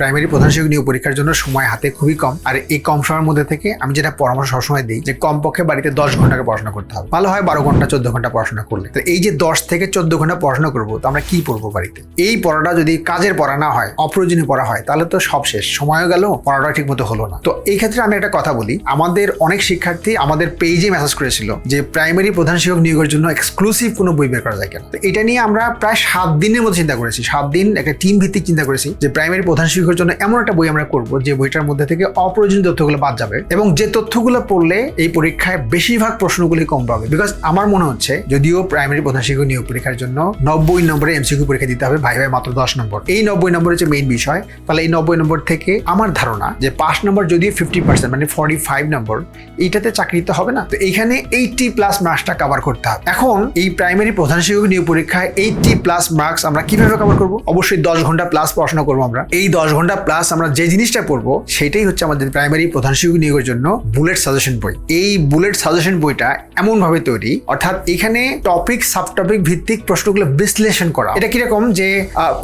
Primary প্রধান শিক্ষক নিয়োগ পরীক্ষার জন্য সময় হাতে খুবই কম। আর এই কম সময়ের মধ্যে থেকে আমি যেটা পরামর্শ সবসময় দিই যে কমপক্ষে বাড়িতে দশ ঘন্টাকে পড়াশোনা করতে হবে। ভালো হয় বারো ঘণ্টা, চোদ্দ ঘণ্টা পড়াশোনা করলে। তো এই যে দশ থেকে চোদ্দ ঘণ্টা পড়াশোনা করব, তো আমরা কি পড়ব বাড়িতে? এই পড়াটা যদি কাজের পড়া না হয়, অপ্রয়োজনীয় পড়া হয়, তাহলে তো সব শেষ। সময়ও গেল পড়াটা ঠিক মতো হলো না। তো এই ক্ষেত্রে আমি একটা কথা বলি, আমাদের অনেক শিক্ষার্থী আমাদের পেজে মেসেজ করেছিল যে প্রাইমারি প্রধান শিক্ষক নিয়োগের জন্য এক্সক্লুসিভ কোনো বই বের করা যায় কেন। তো এটা নিয়ে আমরা প্রায় সাত দিনের মধ্যে চিন্তা করেছি। সাত দিন একটা টিম ভিত্তিক চিন্তা করেছি যে প্রাইমারি প্রধান শিক্ষকের জন্য এমন একটা বই আমরা করব যে বইটার মধ্যে থেকে অপ্রয়োজনীয় তথ্যগুলো বাদ যাবে এবং যে তথ্যগুলো পড়লে এই পরীক্ষায় বেশিরভাগ প্রশ্নগুলি কম পাবে। বিকজ আমার মনে হচ্ছে যদিও প্রাইমারি প্রধান শিক্ষক নিয়োগ পরীক্ষার জন্য নব্বই নম্বরে এমসিকিউ পরীক্ষা দিতে হবে, ভাই ভাই মাত্র দশ নম্বর। এই নব্বই নম্বর হচ্ছে মেইন বিষয়। তাহলে এই নব্বই নম্বর থেকে আমার ধারণা যে পাঁচ নম্বর যদিও ফিফটি পার্সেন্ট মানে ফর্টি ফাইভ নম্বর, এইটাতে চাকরি তো হবে না। তো এইখানে এইটটি প্লাস মার্কসটা কভার করতে হবে। এখন এই প্রাইমারি প্রধান শিক্ষক নিয়োগ পরীক্ষায় এইটটি প্লাস মার্কস আমরা কীভাবে কভার করব? অবশ্যই দশ ঘণ্টা প্লাস পড়াশোনা করব আমরা। এই দশ ঘণ্টা প্লাস আমরা যে জিনিসটা পড়ব সেটাই হচ্ছে আমাদের প্রাইমারি প্রধান শিক্ষক নিয়োগের জন্য বুলেট সাজেশন বই। এই বুলেট সাজেশন বইটা এমন ভাবে তৈরি, অর্থাৎ এখানে টপিক সাব টপিক ভিত্তিক প্রশ্নগুলো বিশ্লেষণ করা। এটা কীরকম যে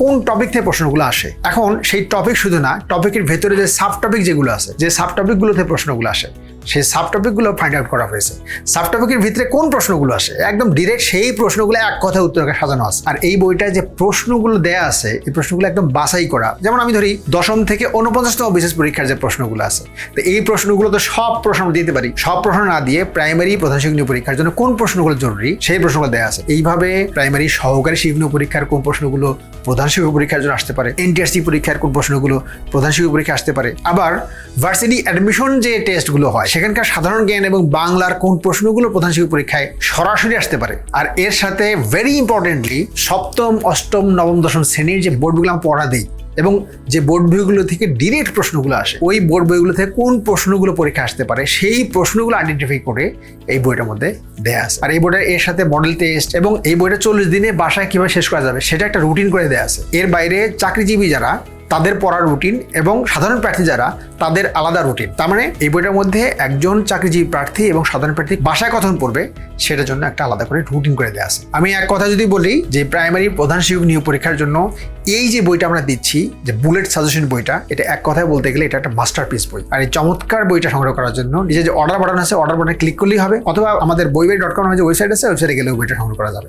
কোন টপিক থেকে প্রশ্নগুলো আসে? এখন সেই টপিক শুধু না টপিকের ভেতরে যে সাব টপিক যেগুলো আছে, যে সাব টপিকগুলোতে প্রশ্নগুলো আসে, সেই সাব টপিকগুলো ফাইন্ড আউট করা হয়েছে। সাব টপিকের ভিতরে কোন প্রশ্নগুলো আসে? একদম ডিরেক্ট সেই প্রশ্নগুলো এক কথায় উত্তর সাজানো আছে। আর এই বইটায় যে প্রশ্নগুলো দেয়া আছে, এই প্রশ্নগুলো একদম বাছাই করা। যেমন আমি ধরি দশম থেকে উনপঞ্চাশতম বিশেষ পরীক্ষার যে প্রশ্নগুলো আছে, তো এই প্রশ্নগুলো তো সব প্রশ্ন দিতে পারি। সব প্রশ্ন না দিয়ে প্রাইমারি প্রধান শিক্ষণীয় পরীক্ষার জন্য কোন প্রশ্নগুলো জরুরি, সেই প্রশ্নগুলো দেওয়া আছে। এইভাবে প্রাইমারি সহকারী শিক্ষণীয় পরীক্ষার কোন প্রশ্নগুলো প্রধান শিক্ষক পরীক্ষার জন্য আসতে পারে এনটিআরসি পরীক্ষার কোন প্রশ্নগুলো প্রধান শিক্ষক পরীক্ষা আসতে পারে। আবার ভার্সিটি অ্যাডমিশন যে টেস্টগুলো হয়, সেখানকার সাধারণ জ্ঞান এবং বাংলার কোন প্রশ্নগুলো প্রধান শিক্ষক পরীক্ষায় সরাসরি আসতে পারে। আর এর সাথে ভেরি ইম্পর্টেন্টলি সপ্তম, অষ্টম, নবম, দশম শ্রেণির যে বোর্ডগুলো আমরা পড়া দিই এবং যে বোর্ড বইগুলো থেকে ডিরেক্ট প্রশ্নগুলো আসে, ওই বোর্ড বইগুলো থেকে কোন প্রশ্নগুলো পরীক্ষা আসতে পারে, সেই প্রশ্নগুলো আইডেন্টিফাই করে এই বইটার মধ্যে দেয়া আছে। আর এই বইটা এর সাথে মডেল টেস্ট এবং এই বইটা চল্লিশ দিনে বাসায় কীভাবে শেষ করা যাবে, সেটা একটা রুটিন করে দেয়া আছে। এর বাইরে চাকরিজীবী যারা তাদের পড়ার রুটিন এবং সাধারণ প্রার্থী যারা, তাদের আলাদা রুটিন তার মানে এই বইটার মধ্যে একজন চাকরিজীবী প্রার্থী এবং সাধারণ প্রার্থী বাসায় কথন পড়বে সেটার জন্য একটা আলাদা করে রুটিন করে দেওয়া আছে। আমি এক কথা যদি বলি যে প্রাইমারি প্রধান শিক্ষক নিয়োগ পরীক্ষার জন্য এই যে বইটা আমরা দিচ্ছি, যে বুলেট সাজেশন বইটা, এটা এক কথায় বলতে গেলে এটা একটা মাস্টারপিস বই। আর এই চমৎকার বইটা সংগ্রহ করার জন্য নিজে যে অর্ডার বাটন আছে অর্ডার বাটনে ক্লিক করলেই হবে, অথবা আমাদের বই বই ডট কম যে ওয়েবসাইট আছে ওয়েবসাইটে গেলেও বইটা সংগ্রহ করা যাবে।